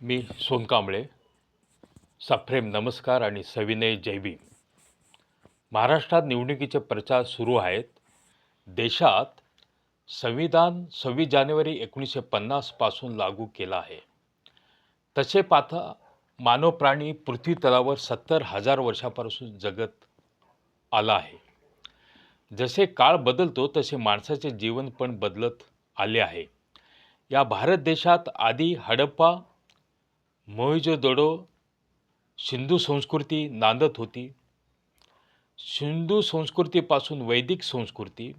मी सोनकांबळे सप्रेम नमस्कार आणि सविनय जयभीम. महाराष्ट्रात निवडणुकीचे प्रचार सुरू आहेत. देशात संविधान सव्वीस जानेवारी एकोणीसशे पन्नासपासून लागू केला आहे. तसे पाहता मानव प्राणी पृथ्वी तलावर सत्तर हजार वर्षापासून जगत आला आहे. जसे काळ बदलतो तसे माणसाचे जीवन पण बदलत आले आहे. या भारत देशात आधी हडप्पा मोहिजोदडो सिंधू संस्कृती नांदत होती. सिंधू संस्कृतीपासून वैदिक संस्कृती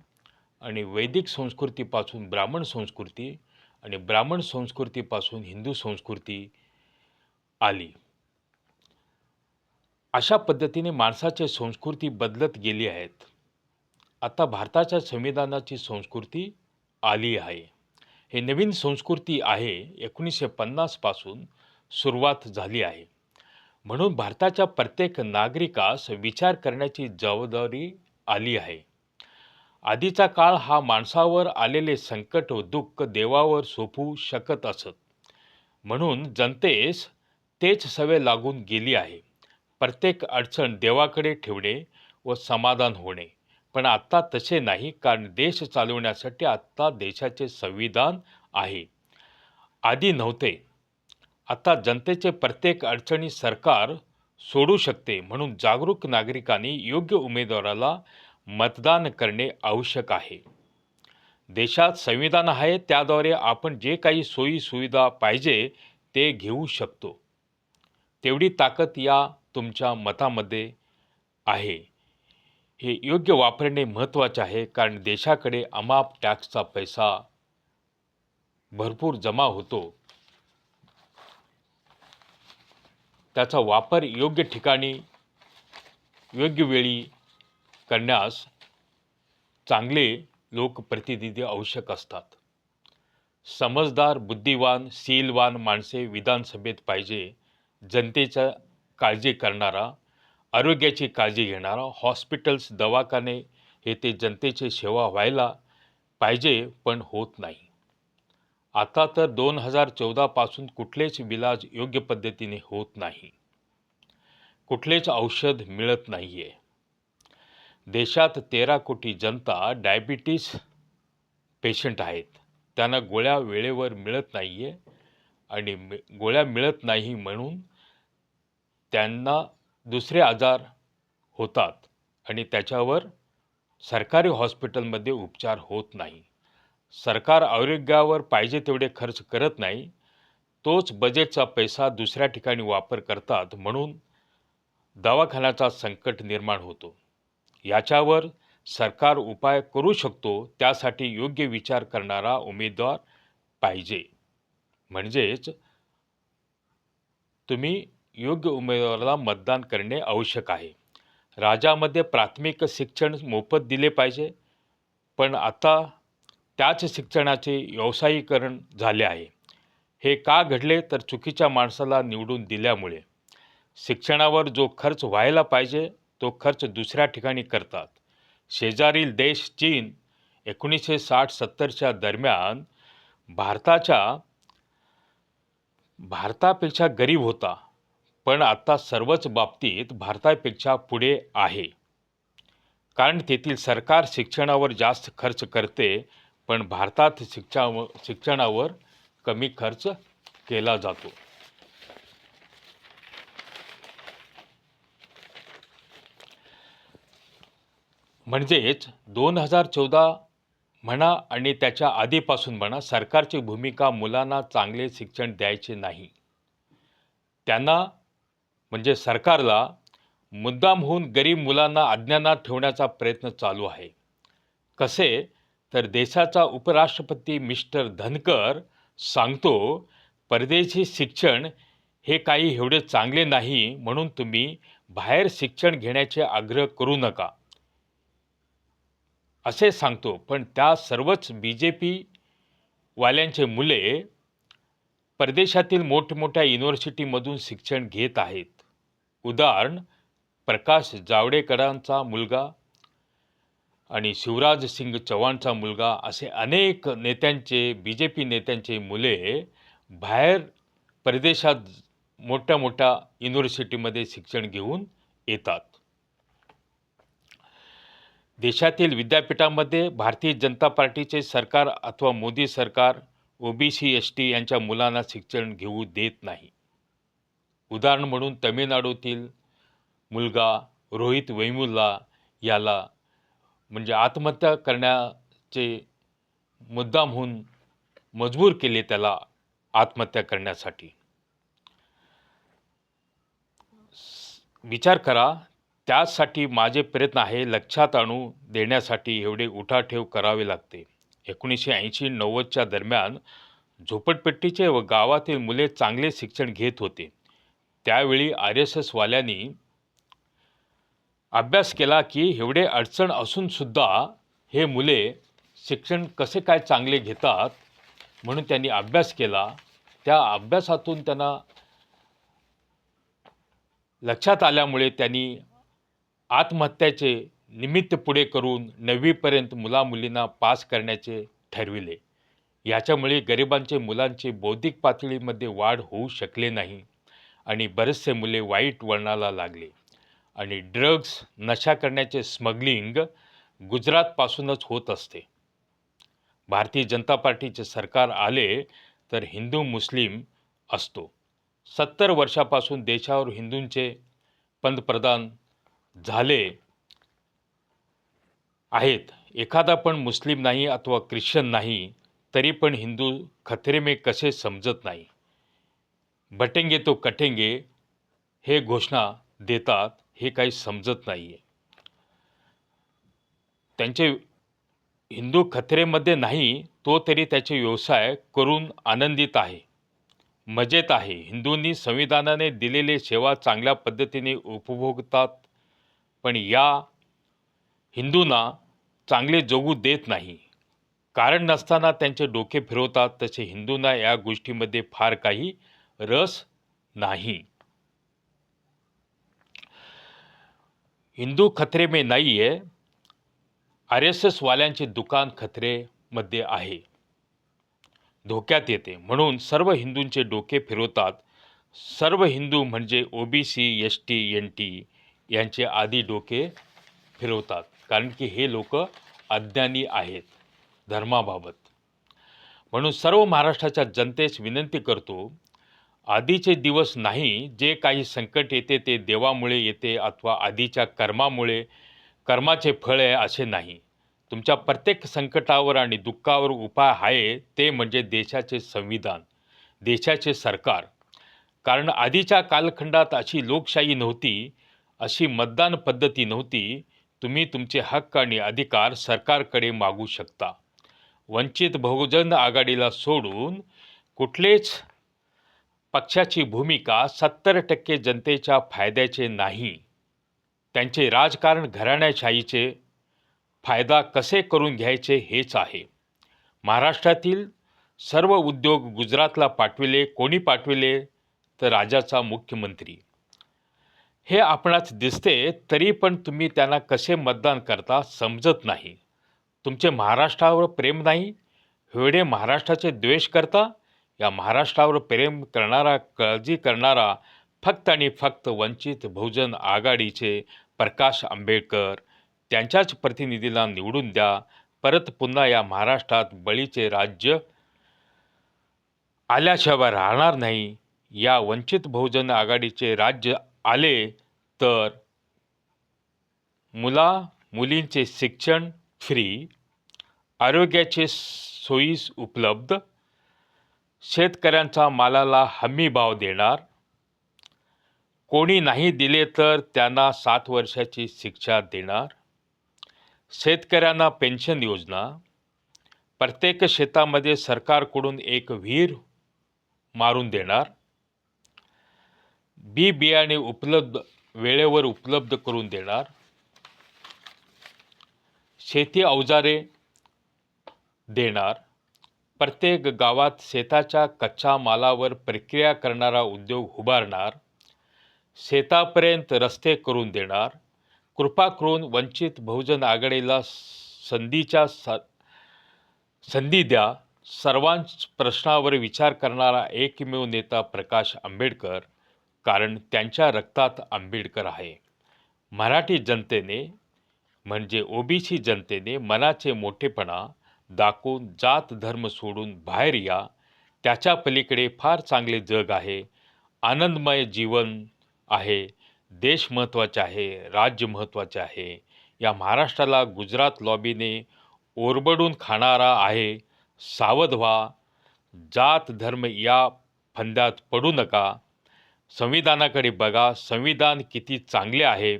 आणि वैदिक संस्कृतीपासून ब्राह्मण संस्कृती आणि ब्राह्मण संस्कृतीपासून हिंदू संस्कृती आली. अशा पद्धतीने माणसाची संस्कृती बदलत गेली आहेत. आता भारताच्या संविधानाची संस्कृती आली आहे. हे नवीन संस्कृती आहे एकोणीसशे पन्नासपासून सुरुवात झाली आहे. म्हणून भारताच्या प्रत्येक नागरिकास विचार करण्याची जबाबदारी आली आहे. आधीचा काळ हा माणसावर आलेले संकट व दुःख देवावर सोपवू शकत असत. म्हणून जनतेस तेच सवय लागून गेली आहे. प्रत्येक अडचण देवाकडे ठेवणे व समाधान होणे. पण आत्ता तसे नाही कारण देश चालवण्यासाठी आत्ता देशाचे संविधान आहे. आधी नव्हते. आता जनतेचे प्रत्येक अडचणी सरकार सोडू शकते म्हणून जागरूक नागरिकांनी योग्य उमेदवाराला मतदान करणे आवश्यक आहे. देशात संविधान आहे त्याद्वारे आपण जे काही सोयी सुविधा पाहिजे ते घेऊ शकतो. तेवढी ताकद या तुमच्या मतामध्ये आहे. हे योग्य वापरणे महत्त्वाचे आहे कारण देशाकडे अमाप टॅक्सचा पैसा भरपूर जमा होतो. त्याचा वापर योग्य ठिकाणी योग्य वेळी करण्यास चांगले लोकप्रतिनिधी आवश्यक असतात. समजदार बुद्धिवान सीलवान माणसे विधानसभेत पाहिजे जनतेच्या काळजी करणारा आरोग्याची काळजी घेणारा हॉस्पिटल्स दवाखाने हे ते जनतेची सेवा व्हायला पाहिजे पण होत नाही. आता तर दोन हजार चौदापासून कुठलेच इलाज योग्य पद्धतीने होत नाही. कुठलेच औषध मिळत नाही आहे देशात तेरा कोटी जनता डायबिटीस पेशंट आहेत. त्यांना गोळ्या वेळेवर मिळत नाही आहे आणि गोळ्या मिळत नाही म्हणून त्यांना दुसरे आजार होतात आणि त्याच्यावर सरकारी हॉस्पिटलमध्ये उपचार होत नाही. सरकार आरोग्यावर पाहिजे तेवढे खर्च करत नाही तोच बजेटचा पैसा दुसऱ्या ठिकाणी वापर करतात म्हणून दवाखान्याचा संकट निर्माण होतो. याच्यावर सरकार उपाय करू शकतो त्यासाठी योग्य विचार करणारा उमेदवार पाहिजे. म्हणजेच तुम्ही योग्य उमेदवाराला मतदान करणे आवश्यक आहे. राज्यामध्ये प्राथमिक शिक्षण मोफत दिले पाहिजे पण आता त्याच शिक्षणाचे व्यावसायीकरण झाले आहे. हे का घडले तर चुकीच्या माणसाला निवडून दिल्यामुळे. शिक्षणावर जो खर्च व्हायला पाहिजे तो खर्च दुसऱ्या ठिकाणी करतात. शेजारील देश चीन एकोणीसशे साठ सत्तरच्या दरम्यान भारताच्या भारतापेक्षा गरीब होता. पण आता सर्वच बाबतीत भारतापेक्षा पुढे आहे. कारण तेथील सरकार शिक्षणावर जास्त खर्च करते पण भारतात शिक्षा शिक्षणावर कमी खर्च केला जातो. म्हणजेच दोन हजार चौदा म्हणा आणि त्याच्या आधीपासून म्हणा सरकारची भूमिका मुलांना चांगले शिक्षण द्यायचे नाही. त्यांना म्हणजे सरकारला मुद्दाम होऊन गरीब मुलांना अज्ञानात ठेवण्याचा प्रयत्न चालू आहे. कसे? तर देशाचा उपराष्ट्रपती मिस्टर धनकर सांगतो परदेशी शिक्षण हे काही एवढे चांगले नाही म्हणून तुम्ही बाहेर शिक्षण घेण्याचे आग्रह करू नका. असे सांगतो. पण त्या सर्वच बी जे पीवाल्यांचे मुले परदेशातील मोठमोठ्या युनिव्हर्सिटीमधून शिक्षण घेत आहेत. उदाहरण प्रकाश जावडेकरांचा मुलगा आणि शिवराज सिंग चव्हाणचा मुलगा असे अनेक नेत्यांचे बी जे पी नेत्यांचे मुले बाहेर परदेशात मोठ्या मोठ्या युनिव्हर्सिटीमध्ये शिक्षण घेऊन येतात. देशातील विद्यापीठामध्ये भारतीय जनता पार्टीचे सरकार अथवा मोदी सरकार ओबीसी एस टी यांच्या मुलांना शिक्षण घेऊ देत नाही. उदाहरण म्हणून तमिळनाडूतील मुलगा रोहित वैमुल्ला याला म्हणजे आत्महत्या करण्याचे मुद्दामहून मजबूर केले त्याला आत्महत्या करण्यासाठी. विचार करा त्यासाठी माझे प्रयत्न आहे लक्षात आणू देण्यासाठी एवढे उठाठेव करावे लागते. एकोणीसशे ऐंशी नव्वदच्या दरम्यान झोपडपट्टीचे व गावातील मुले चांगले शिक्षण घेत होते. त्यावेळी आर एस एसवाल्यांनी अभ्यास केला की एवढे अडचण असूनसुद्धा हे मुले शिक्षण कसे काय चांगले घेतात म्हणून त्यांनी अभ्यास केला. त्या अभ्यासातून त्यांना लक्षात आल्यामुळे त्यांनी आत्महत्याचे निमित्त पुढे करून नववीपर्यंत मुलामुलींना पास करण्याचे ठरविले. याच्यामुळे गरिबांचे मुलांचे बौद्धिक पातळीमध्ये वाढ होऊ शकले नाही आणि बरेचसे मुले वाईट वळणाला लागले. आणि ड्रग्ज नशा करण्याचे स्मगलिंग गुजरातपासूनच होत असते. भारतीय जनता पार्टीचे सरकार आले तर हिंदू मुस्लिम असतो. सत्तर वर्षापासून देशावर हिंदूंचे पंतप्रधान झाले आहेत. एखादा पण मुस्लिम नाही अथवा ख्रिश्चन नाही तरी पण हिंदू खतरे में कसे समजत नाही? बटेंगे तो कटेंगे हे घोषणा देतात. हे काही समजत नाही आहे त्यांचे हिंदू खतरेमध्ये नाही तो तरी त्याचे व्यवसाय करून आनंदित आहे मजेत आहे. हिंदूंनी संविधानाने दिलेले सेवा चांगल्या पद्धतीने उपभोगतात पण या हिंदूंना चांगले जगू देत नाही. कारण नसताना त्यांचे डोके फिरवतात तसे हिंदूंना या गोष्टीमध्ये फार काही रस नाही. हिंदू खतरे में नाही आहे आर एस एसवाल्यांचे दुकान खतरेमध्ये आहे. धोक्यात येते. म्हणून सर्व हिंदूंचे डोके फिरवतात. सर्व हिंदू म्हणजे O B C S T N T यांचे आधी डोके फिरवतात. कारण की हे लोक अज्ञानी आहेत धर्माबाबत. म्हणून सर्व महाराष्ट्राच्या जनतेस विनंती करतो आधीचे दिवस नाही जे काही संकट येते ते देवामुळे येते अथवा आधीच्या कर्मामुळे कर्माचे फळ आहे असे नाही. तुमच्या प्रत्येक संकटावर आणि दुःखावर उपाय आहे ते म्हणजे देशाचे संविधान देशाचे सरकार. कारण आधीच्या कालखंडात अशी लोकशाही नव्हती अशी मतदान पद्धती नव्हती तुम्ही तुमचे हक्क आणि अधिकार सरकारकडे मागू शकता. वंचित बहुजन आघाडीला सोडून कुठलेच पक्षाची भूमिका सत्तर टक्के जनतेच्या फायद्याचे नाही. त्यांचे राजकारण घराण्याशाहीचे फायदा कसे करून घ्यायचे हेच आहे. महाराष्ट्रातील सर्व उद्योग गुजरातला पाठविले कोणी पाठविले तर राजाचा मुख्यमंत्री. हे आपणाच दिसते तरी पण तुम्ही त्यांना कसे मतदान करता समजत नाही. तुमचे महाराष्ट्रावर प्रेम नाही हेवढे महाराष्ट्राचे द्वेष करता? या महाराष्ट्रावर प्रेम करणारा काळजी करणारा फक्त आणि फक्त वंचित बहुजन आघाडीचे प्रकाश आंबेडकर त्यांच्याच प्रतिनिधीला निवडून द्या. परत पुन्हा या महाराष्ट्रात बळीचे राज्य आल्याशिवाय राहणार नाही. या वंचित बहुजन आघाडीचे राज्य आले तर मुला मुलींचे शिक्षण फ्री आरोग्याचे सोयीस उपलब्ध शेतकऱ्यांचा मालाला हमी भाव देणार. कोणी नाही दिले तर त्यांना सात वर्षाची शिक्षा देणार. शेतकऱ्यांना पेन्शन योजना. प्रत्येक शेतामध्ये सरकारकडून एक विहीर मारून देणार. बी बियाणे उपलब्ध वेळेवर उपलब्ध करून देणार. शेती अवजारे देणार. प्रत्येक गावात शेताच्या कच्च्या मालावर प्रक्रिया करणारा उद्योग उभारणार शेतापर्यंत रस्ते करून देणार कृपा करून वंचित बहुजन आघाडीला संधीच्या स संधी द्या सर्वांच प्रश्नावर विचार करणारा एकमेव नेता प्रकाश आंबेडकर कारण त्यांच्या रक्तात आंबेडकर आहे. मराठी जनतेने म्हणजे ओबीसी जनतेने मनाचे मोठेपणा दाखवून जात धर्म सोडून बाहेर या. त्याच्या पलीकडे फार चांगले जग आहे. आनंदमय जीवन आहे. देश महत्त्वाचे आहे. राज्य महत्त्वाचे आहे. या महाराष्ट्राला गुजरात लॉबीने ओरबडून खाणारा आहे. सावध व्हा. जात धर्म या फंद्यात पडू नका. संविधानाकडे बघा. संविधान किती चांगले आहे.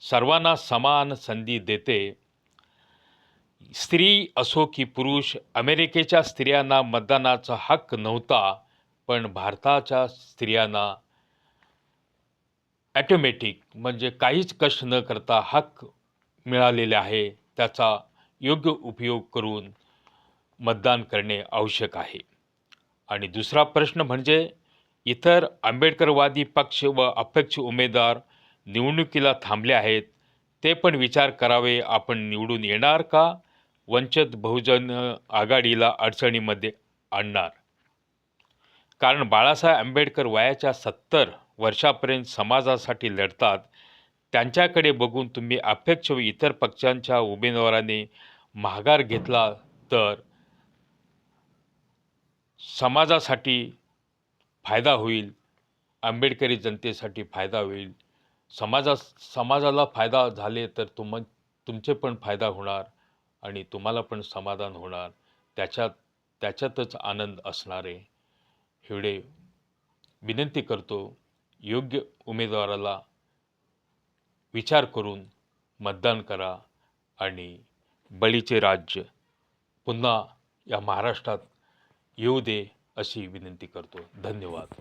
सर्वांना समान संधी देते. स्त्री असो की पुरुष अमेरिकेच्या स्त्रियांना मतदानाचा हक्क नव्हता पण भारताच्या स्त्रियांना ॲटोमॅटिक म्हणजे काहीच कष्ट न करता हक्क मिळालेले आहे त्याचा योग्य उपयोग करून मतदान करणे आवश्यक आहे. आणि दुसरा प्रश्न म्हणजे इतर आंबेडकरवादी पक्ष व अपक्ष उमेदवार निवडणुकीला थांबले आहेत ते पण विचार करावे आपण निवडून येणार का? वंचित बहुजन आघाडीला अडचणीमध्ये आणणार. कारण बाळासाहेब आंबेडकर वयाच्या सत्तर वर्षापर्यंत समाजासाठी लढतात. त्यांच्याकडे बघून तुम्ही अपेक्ष व इतर पक्षांच्या उमेदवाराने माघार घेतला तर समाजासाठी फायदा होईल. आंबेडकरी जनतेसाठी फायदा होईल. समाजा समाजाला फायदा झाले तर तुम तुमचे पण फायदा होणार. आणि तुम्हाला पण समाधान होणार. त्याच्यात त्याच्यातच आनंद असणारे. एवढे विनंती करतो योग्य उमेदवाराला विचार करून मतदान करा आणि बळीचे राज्य पुन्हा या महाराष्ट्रात येऊ दे अशी विनंती करतो. धन्यवाद.